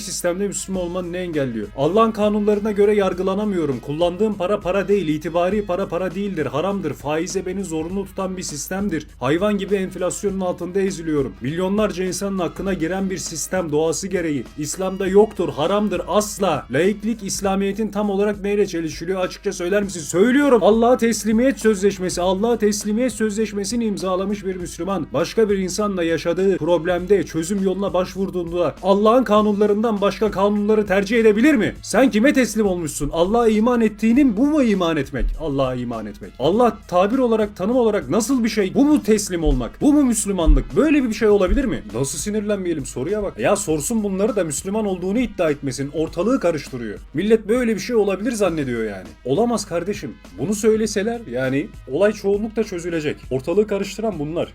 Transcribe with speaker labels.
Speaker 1: sistemde Müslüman olmanı ne engelliyor? Allah'ın kanunlarına göre yargılanamıyorum. Kullandığım para para değil, itibari para para değildir, haramdır. Faize beni zorunlu tutan bir sistemdir. Hayvan gibi enflasyonun altında eziliyorum. Milyonlarca insanın hakkına giren bir sistem doğası gereği. İslam'da yoktur, haramdır asla. Laiklik İslamiyet'in tam olarak neyle çelişiliyor açıkça söyler misin? Söylüyorum. Allah'a teslimiyet sözleşmesi, Allah'a teslimiyet sözleşmesini imzalamış bir Müslüman. Başka bir insanla yaşadığı problemde çözüm yoluna başvurduğunda Allah'ın kanunlarından başka kanunları tercih edebilir mi? Sen kime teslim olmuşsun? Allah'a iman ettiğinin bu mu iman etmek? Allah'a iman etmek. Allah tabir olarak, tanım olarak nasıl bir şey? Bu mu teslim olmak? Bu mu Müslümanlık? Böyle bir şey olabilir mi? Nasıl sinirlenmeyelim? Soruya bak. Ya sorsun bunları da Müslüman olduğunu iddia etmesin. Ortalığı karıştırıyor. Millet böyle bir şey olabilir zannediyor yani. Olamaz kardeşim. Bunu söyleseler yani olay çoğunlukla çözülecek. Ortalığı karıştıran bunlar.